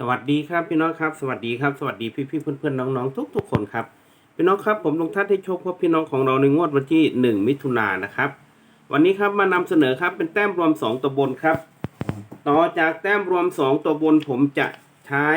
สวัสดีครับพี่น้องครับ สวัสดีครับสวัสดีพี่พี่ๆเพื่อนๆน้องๆทุกคนครับพี่น้องครับผมลงทัศน์ให้โชคพบพี่น้องของเราในงวดวันที่1มิถุนายนนะครับ วันนี้ครับมานำเสนอครับเป็นแต้มรวม2ตัวบนครับ ต่อจากแต้มรวม2ตัวบนผมจะใช้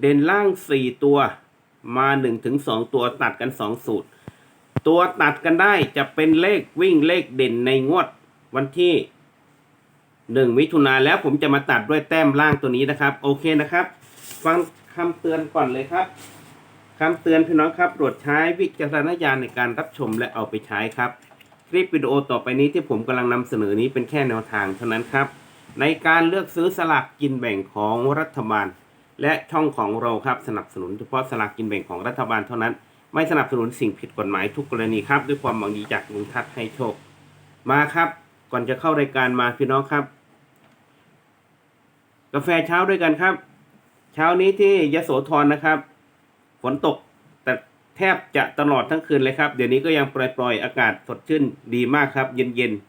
เด่นล่าง4ตัวมา1-2ตัวตัดกัน2สูตร ตัวตัดกันได้จะเป็นเลขวิ่งเลขเด่นในงวดวันที่ หนึ่งมิถุนาแล้วผมจะมาตัดด้วยแต้มล่างตัวนี้นะครับ โอเคนะครับ ฟังคำเตือนก่อนเลยครับคำเตือนพี่น้องครับโปรดใช้วิจารณญาณในการรับชมและเอาไปใช้ครับ คลิปวิดีโอต่อไปนี้ที่ผมกำลังนำเสนอนี้เป็นแค่แนวทางเท่านั้นครับ ในการเลือกซื้อสลากกินแบ่งของรัฐบาล และช่องของเราครับสนับสนุนเฉพาะสลากกินแบ่งของรัฐบาลเท่านั้น ไม่สนับสนุนสิ่งผิดกฎหมายทุกกรณีครับ ด้วยความหวังดีจากลุงทัศน์ให้โชค มาครับ ก่อนจะเข้ารายการมาพี่น้องครับ กาแฟเช้าด้วยกันครับ เช้านี้ที่ยโสธรนะครับ ฝนตกแต่แทบจะตลอดทั้งคืนเลยครับ เดี๋ยวนี้ก็ยังปล่อยๆ อากาศสดชื่นดีมากครับ เย็นๆ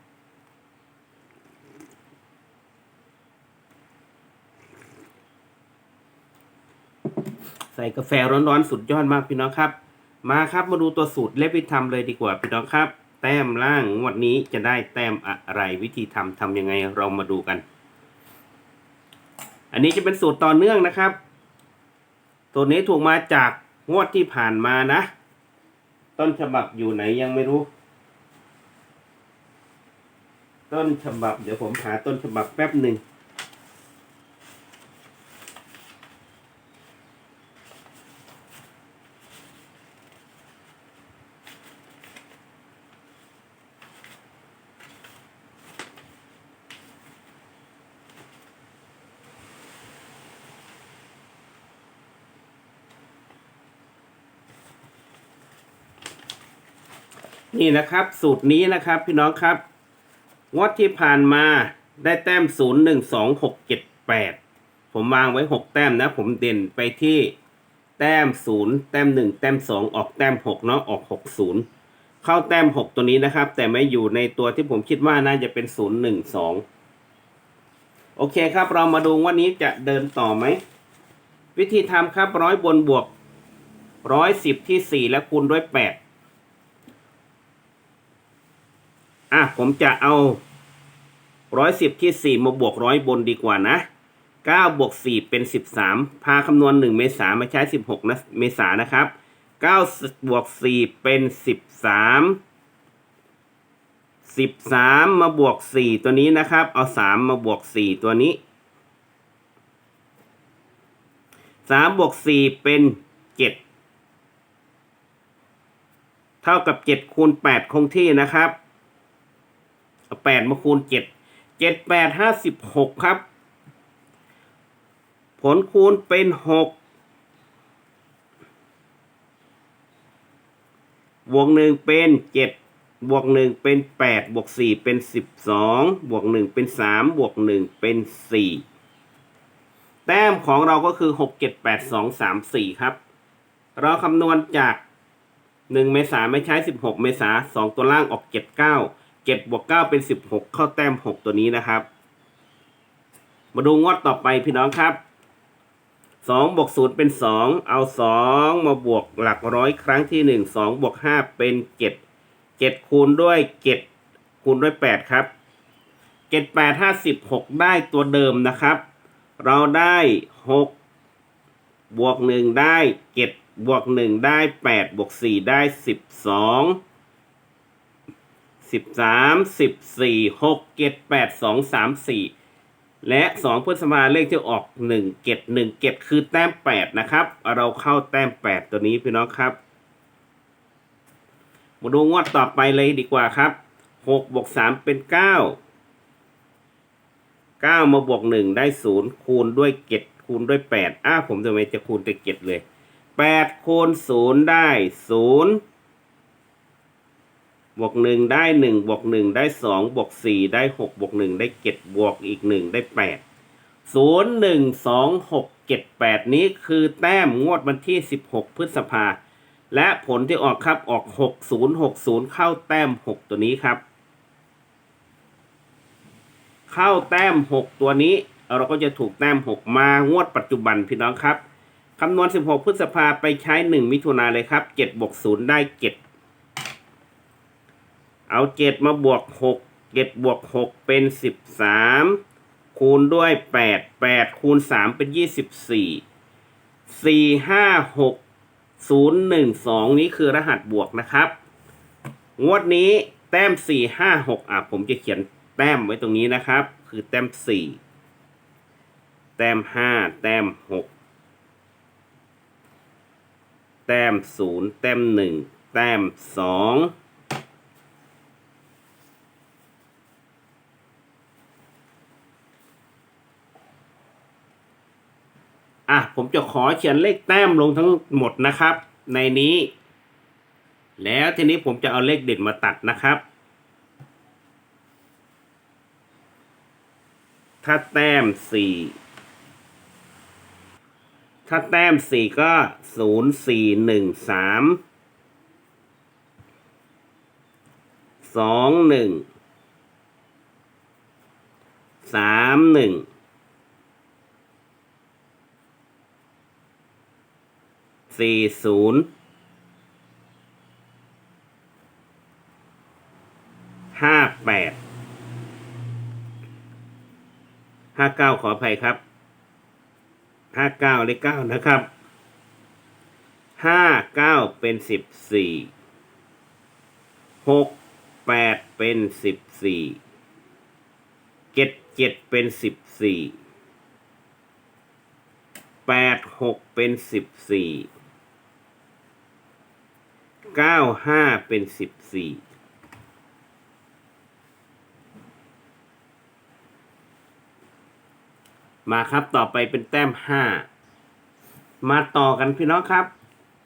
ใส่กาแฟร้อนๆ สุดยอดมากพี่น้องครับ มาครับมาดูตัวสูตรและวิธีทำเลยดีกว่าพี่น้องครับ แต้มล่างงวดนี้จะได้แต้มอะไรวิธีทำทำยังไงเรามาดูกัน อันนี้จะเป็นสูตรต่อเนื่องนะครับตัวนี้ถูกมาจากงวดที่ผ่านมานะ ต้นฉบับอยู่ไหนยังไม่รู้ ต้นฉบับ เดี๋ยวผมหาต้นฉบับแป๊บหนึ่ง นี่นะครับ สูตรนี้นะครับ พี่น้องครับ งวดที่ผ่านมาได้แต้มศูนย์หนึ่งสองหกเจ็ดแปดผมวางไว้หกแต้มนะ ผมเด่นไปที่แต้มศูนย์แต้มหนึ่งแต้มสองออกแต้มหกเนาะออกหกศูนย์เข้าแต้มหกตัวนี้นะครับ แต่ไม่อยู่ในตัวที่ผมคิดว่าน่าจะเป็นศูนย์หนึ่งสองโอเคครับ เรามาดูว่านี้จะเดินต่อไหม วิธีทำครับร้อยบนบวกร้อยสิบที่สี่แล้วคูณด้วยแปด อะผมจะเอาร้อยสิบที่สี่มาบวกร้อยบนดีกว่านะเก้าบวกสี่เป็นสิบสามพาคำนวณหนึ่งเมษามาใช้สิบหกนะเมษานะครับเก้าบวกสี่เป็นสิบสามสิบสามมาบวกสี่ตัวนี้นะครับ เอาสามมาบวกสี่ตัวนี้สามบวกสี่เป็นเจ็ดเท่ากับเจ็ดคูณแปดคงที่นะครับ แปดมาคูณเจ็ดเจ็ดแปดห้าสิบหกครับ ผลคูณเป็นหกบวกหนึ่งเป็นเจ็ดบวกหนึ่งเป็นแปดบวกสี่เป็นสิบสองบวกหนึ่งเป็นสามบวกหนึ่งเป็นสี่แต้มของเราก็คือหกเจ็ดแปดสองสามสี่ครับ เราคำนวณจากหนึ่งเมษาไม่ใช้สิบหกเมษาสองตัวล่างออกเจ็ดเก้า เจ็ดบวกเก้าเป็นสิบหกเข้าแต้มหกตัวนี้นะครับ มาดูงวดต่อไปพี่น้องครับสองบวกศูนย์เป็นสองเอาสองมาบวกหลักร้อยครั้งที่หนึ่งสองบวกห้าเป็นเจ็ดเจ็ดคูณด้วยเจ็ดคูณด้วยแปดครับเจ็ดแปดห้าสิบหกได้ตัวเดิมนะครับ เราได้หกบวกหนึ่งได้เจ็ดบวกหนึ่งได้แปดบวกสี่ได้สิบสอง สิบสามสิบสี่หกเจ็ดแปดสองสามสี่และสองพฤษภาเลขที่ออกหนึ่งเจ็ดหนึ่งเจ็ดคือแต้มแปดนะครับ เราเข้าแต้มแปดตัวนี้พี่น้องครับ มาดูงวดต่อไปเลยดีกว่าครับหกบวกสามเป็นเก้าเก้ามาบวกหนึ่งได้ศูนย์คูณด้วยเจ็ดคูณด้วยแปดอ้าผมทำไมจะคูณแต่เจ็ดเลยแปดคูณศูนย์ได้ศูนย์ บวกหนึ่งได้หนึ่งบวกหนึ่งได้สองบวกสี่ได้หกบวกหนึ่งได้เจ็ดบวกอีกหนึ่งได้แปดศูนย์หนึ่งสองหกเจ็ดแปดนี้คือแต้มงวดวันที่สิบหกพฤษภา และผลที่ออกครับออกหกศูนย์หกศูนย์เข้าแต้มหกตัวนี้ครับ เข้าแต้มหกตัวนี้ เราก็จะถูกแต้มหกมางวดปัจจุบันพี่น้องครับคำนวณ 16 พฤษภาไปใช้ 1 มิถุนาเลยครับ7บวก0ได้ 7 เอาเจ็ดมาบวกหกเจ็ดบวกหกเป็นสิบสามคูณด้วยแปดแปดคูณสามเป็นยี่สิบสี่สี่ห้าหกศูนย์หนึ่งสองนี้คือรหัสบวกนะครับ งวดนี้แต้มสี่ห้าหกอะผมจะเขียนแต้มไว้ตรงนี้นะครับ คือแต้มสี่แต้มห้าแต้มหกแต้มศูนย์แต้มหนึ่งแต้มสอง่ะผมจะขอเขียนเลขแต้มลงทั้งหมดนะครับ ในนี้ แล้วทีนี้ผมจะเอาเลขเด่นมาตัดนะครับ ถ้าแต้มสี่ถ้าแต้มสี่ก็ศูนย์สี่หนึ่งสามสองหนึ่งสามหนึ่ง สี่ศูนย์ห้าแปดห้าเก้าขออภัยครับห้าเก้าเลขเก้านะครับห้าเก้าเป็นสิบสี่หกแปดเป็นสิบสี่เจ็ดเจ็ดเป็นสิบสี่แปดหกเป็นสิบสี่ เก้าห้าเป็นสิบสี่มาครับต่อไปเป็นแต้มห้ามาต่อกันพี่น้องครับ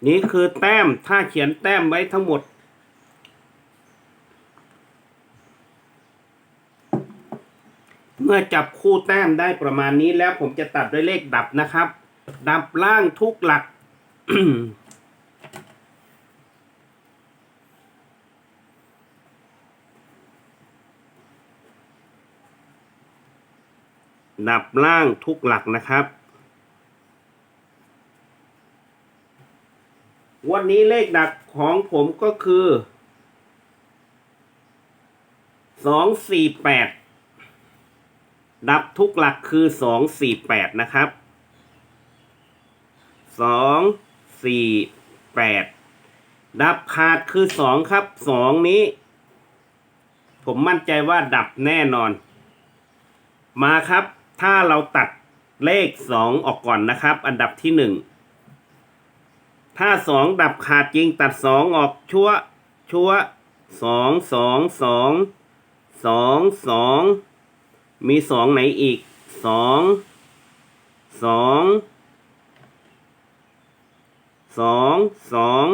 นี่คือแต้มถ้าเขียนแต้มไว้ทั้งหมด เมื่อจับคู่แต้มได้ประมาณนี้แล้วผมจะตัดด้วยเลขดับนะครับ ดับล่างทุกหลัก ดับล่างทุกหลักนะครับวันนี้เลขดับของผมก็คือสองสี่แปดดับทุกหลักคือสองสี่แปดนะครับสองสี่แปดดับขาดคือสองครับสองนี้ ผมมั่นใจว่าดับแน่นอน มาครับ ถ้าเราตัดเลขสองออกก่อนนะครับ อันดับที่หนึ่งถ้าสองดับขาดจริงตัดสองออกชั่วชั่วสองสองสองสองสองมีสองไหนอีกสองสองสองสอง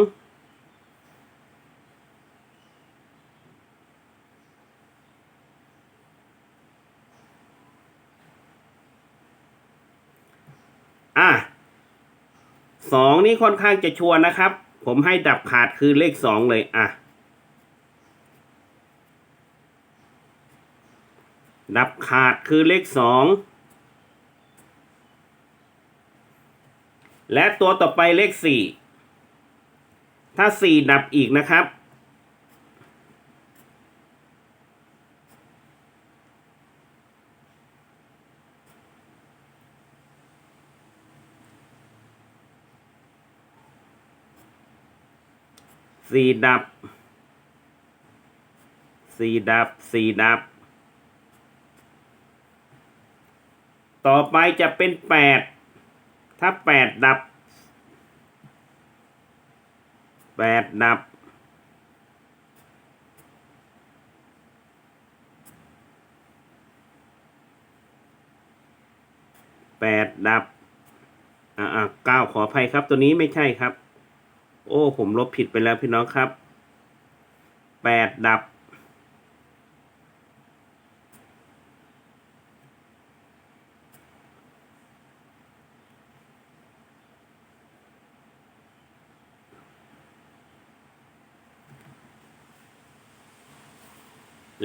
อะสองนี่ค่อนข้างจะชัวร์นะครับ ผมให้ดับขาดคือเลขสองเลยอะ ดับขาดคือเลขสองและตัวต่อไปเลขสี่ถ้าสี่ดับอีกนะครับ สี่ดับสี่ดับสี่ดับ ต่อไปจะเป็นแปดถ้าแปดดับแปดดับแปดดับ อ่าอ่าเก้าขออภัยครับตัวนี้ไม่ใช่ครับ โอ้ ผมลบผิดไปแล้วพี่น้องครับ แปดดับ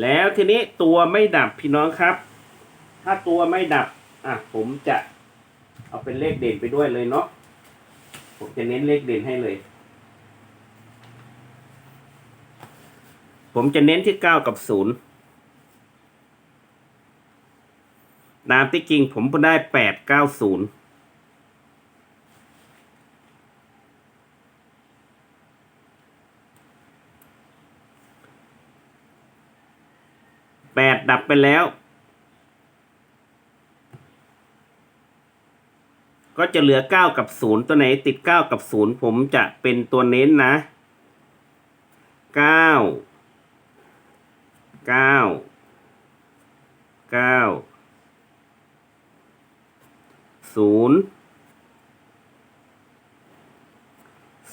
แล้วทีนี้ตัวไม่ดับพี่น้องครับ ถ้าตัวไม่ดับ อะ ผมจะเอาเป็นเลขเด่นไปด้วยเลยเนาะ ผมจะเน้นเลขเด่นให้เลย ผมจะเน้นที่เก้ากับศูนย์ตามที่จริงผมได้แปดเก้าศูนย์แปดดับไปแล้ว ก็จะเหลือเก้ากับศูนย์ตัวไหนติดเก้ากับศูนย์ผมจะเป็นตัวเน้นนะเก้า เก้าเก้าศูนย์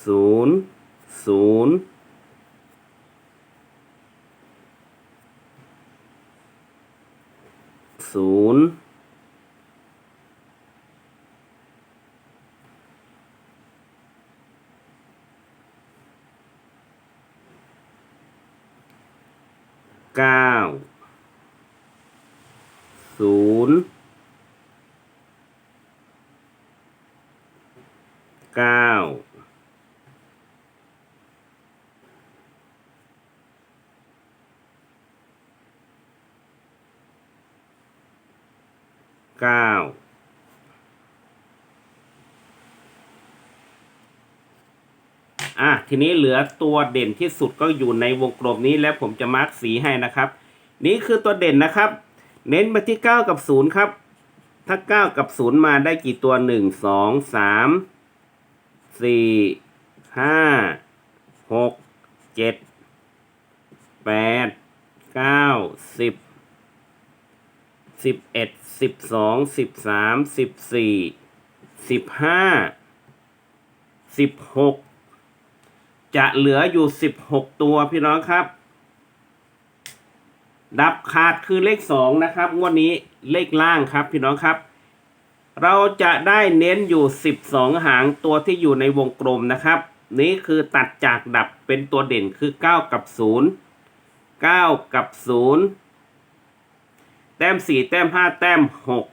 ศูนย์ศูนย์ศูนย์เก้าศูนย์เก้า เก้าอะทีนี้เหลือตัวเด่นที่สุดก็อยู่ในวงกลมนี้แล้วผมจะมาร์กสีให้นะครับ นี่คือตัวเด่นนะครับ เน้นมาที่ 9 กับ 0 ครับ ถ้า 9 กับ 0 มาได้กี่ตัว 1 2 3 4 5 6 7 8 9 10 สิบเอ็ดสิบสองสิบสามสิบสี่สิบห้าสิบหกจะเหลืออยู่สิบหกตัวพี่น้องครับ ดับขาดคือเลขสองนะครับ งวดนี้เลขล่างครับพี่น้องครับ เราจะได้เน้นอยู่สิบสองหางตัวที่อยู่ในวงกลมนะครับ นี้คือตัดจากดับเป็นตัวเด่นคือเก้ากับศูนย์เก้ากับศูนย์ แต้มสี่แต้มห้าแต้มหก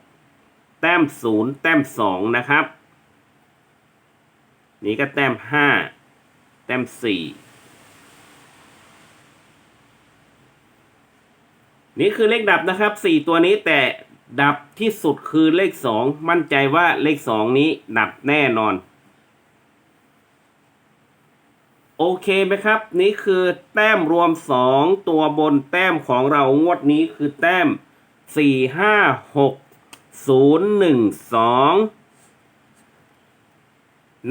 แต้มศูนย์แต้มสองนะครับ นี่ก็แต้มห้าแต้มสี่นี่คือเลขดับนะครับสี่ตัวนี้แต่ดับที่สุดคือเลขสองมั่นใจว่าเลขสองนี้ดับแน่นอน โอเคไหมครับ นี่คือแต้มรวมสองตัวบนแต้มของเรางวดนี้คือแต้ม สี่ห้าหกศูนย์หนึ่งสอง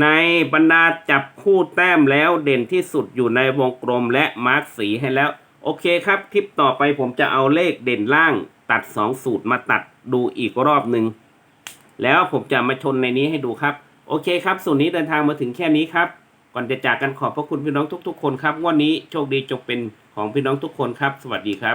ในบรรดาจับคู่แต้มแล้วเด่นที่สุดอยู่ในวงกลมและมาร์กสีให้แล้ว โอเคครับคลิปต่อไปผมจะเอาเลขเด่นล่างตัดสองสูตรมาตัดดูอีกรอบหนึ่ง แล้วผมจะมาชนในนี้ให้ดูครับ โอเคครับส่วนนี้เดินทางมาถึงแค่นี้ครับ ก่อนจะจากกันขอบพระคุณพี่น้องทุก ๆ คนครับ วันนี้โชคดีจงเป็นของพี่น้องทุกคนครับ สวัสดีครับ